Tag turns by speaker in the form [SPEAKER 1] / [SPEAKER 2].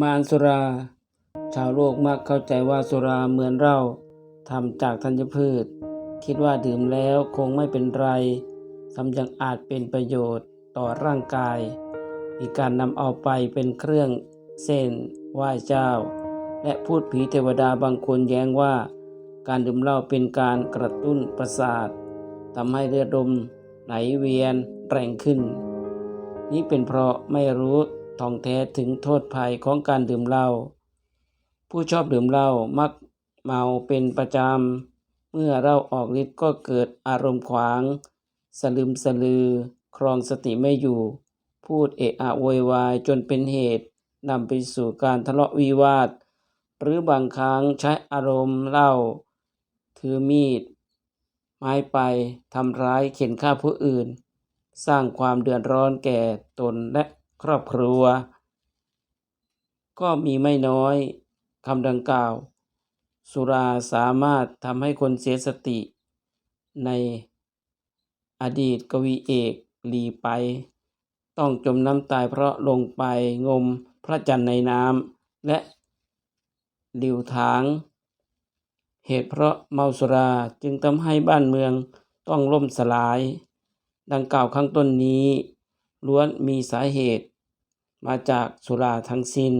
[SPEAKER 1] มารสุรา ชาวโลกมักเข้าใจว่าสุราเหมือนเหล้าทำจากธัญพืช คิดว่าดื่มแล้วคงไม่เป็นไรซ้ำยังอาจเป็นประโยชน์ต่อร่างกาย มีการนำเอาไปเป็นเครื่องเส้นไหว้เจ้า และพูดผีเทวดาบางคนแย้งว่า การดื่มเหล้าเป็นการกระตุ้นประสาททำให้เลือดลมไหลเวียนแรงขึ้น นี้เป็นเพราะไม่รู้ ท่องแท้ถึงโทษภัยของการดื่มเหล้า ผู้ชอบดื่มเหล้ามักเมาเป็นประจำ เมื่อเหล้าออกฤทธิ์ก็เกิดอารมณ์ขวาง สลึมสลือ ครองสติไม่อยู่ พูดเอะอะโวยวายจนเป็นเหตุนำไปสู่การทะเลาะวิวาท หรือบางครั้งใช้อารมณ์เหล้าถือมีด ไม้ไปทำร้ายเข็นฆ่าผู้อื่น สร้างความเดือดร้อนแก่ตนและ ครอบครัว ก็มีไม่น้อยคำดังกล่าว สุราสามารถทำให้คนเสียสติ ในอดีตกวีเอกหลีไป ต้องจมน้ำตายเพราะลงไปงมพระจันทร์ในน้ำและหลิวถาง เหตุเพราะเมาสุราจึงทำให้บ้านเมืองต้องล่มสลาย ดังกล่าวข้างต้นนี้ ล้วนมีสาเหตุ มาจากสุราทั้งสิ้น